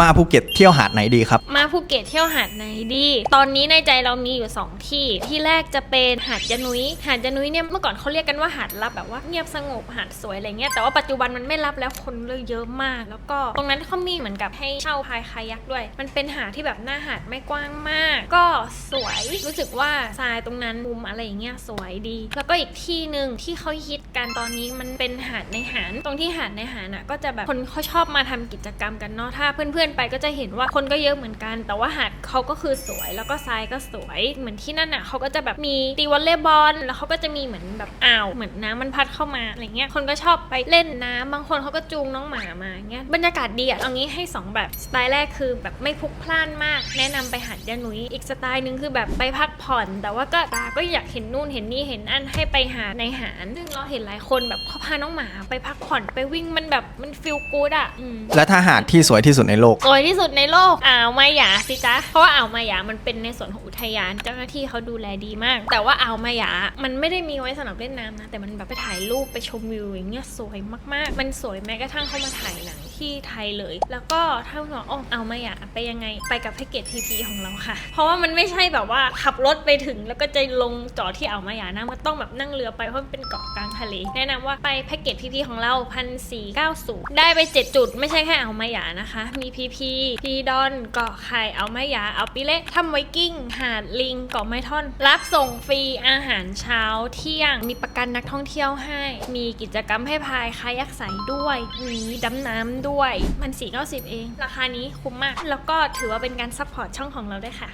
มาภูเก็ตเที่ยวหาดไหนดีครับ มาภูเก็ตเที่ยวหาดไหนดี ตอนนี้ในใจเรามีอยู่ 2 ที่ ที่แรกจะเป็นหาดยะนุ้ยหาดยะนุ้ยเนี่ยเมื่อก่อนเขาเรียกกันว่าหาดลับแบบว่าเงียบสงบหาดสวยอะไรเงี้ย แต่ว่าปัจจุบันมันไม่รับแล้วคนเลยเยอะมาก แล้วก็ตรงนั้นเขามีเหมือนกับให้เช่าพายคายักด้วย มันเป็นหาดที่แบบหน้าหาดไม่กว้างมาก ก็สวย รู้สึกว่าทรายตรงนั้นมุมอะไรอย่างเงี้ยสวยดี แล้วก็อีกที่หนึ่งที่เขาฮิตกันตอนนี้มันเป็นหาดในหาดตรงที่หาดในหาดน่ะก็จะแบบคนเขาชอบมาทำกิจกรรมกันเนาะถ้าเพื่อนๆไปก็จะเห็นว่าคนก็เยอะเหมือนกัน แต่ว่าหาดเขาก็คือสวยแล้วก็ทรายก็สวย เหมือนที่นั่นน่ะเขาก็จะแบบมีตีวอลเลย์บอลแล้วเขาก็จะมีเหมือนแบบอ่าวเหมือนน้ำมันพัดเข้ามาอะไรเงี้ยคนก็ชอบไปเล่นน้ำบางคนเขาก็จูงน้องหมามาเงี้ยบรรยากาศดีอะเอางี้ให้สองแบบสไตล์แรกคือแบบไม่พลุกพล่านมาก แนะนำไปหาดยะหนุยอีกสไตล์หนึ่งคือแบบไปพักผ่อน แต่ว่าก็ตาก็อยากเห็นนู่นเห็นนี่เห็นอันให้ไปหาในหาดซึ่งเราเห็นหลายคนแบบเขาพาน้องหมาไปพักผ่อนไปวิ่งมันแบบมันฟีลกู๊ดอะและถ้าหาดที่สวยที่สุดในโลกสวยที่สุดในโลก อ่าวมายาสิจ๊ะ เพราะว่าอ่าวมายามันเป็นในส่วนของอุทยาน เจ้าหน้าที่เขาดูแลดีมาก แต่ว่าอ่าวมายา มันไม่ได้มีไว้สำหรับเล่นน้ำนะ แต่มันแบบไปถ่ายรูปไปชมวิวอย่างเงี้ยสวยมากๆ มันสวยแม้กระทั่งเขามาถ่ายหนังที่ไทยเลย แล้วก็ถ้าคุณบอกอ๋ออ่าวมายาไปยังไง ไปกับแพ็กเกจทีพีของเราค่ะ เพราะว่ามันไม่ใช่แบบว่าขับรถไปถึงแล้วก็จะลงจอดที่อ่าวมายานะ มันต้องแบบนั่งเรือไปเพราะมันเป็นเกาะกลางทะเล แนะนำว่าไปแพ็กเกจพีพีของเราพันสี่เก้าสูได้ไป 7 จุดไม่ใช่แค่อ่าวมายานะคะ มีพีพีพีดอนเกาะไข่เอาไม้ยาเอาปิเละทำไวกิ้ง หาดลิงเกาะไม้ท่อน รับส่งฟรีอาหารเช้าเที่ยง มีประกันนักท่องเที่ยวให้ มีกิจกรรมให้พายคายักใสด้วยมีดำน้ำด้วยมันสี่เก้าสิบเอง ราคานี้คุ้มมาก แล้วก็ถือว่าเป็นการซัพพอร์ตช่องของเราด้วยค่ะ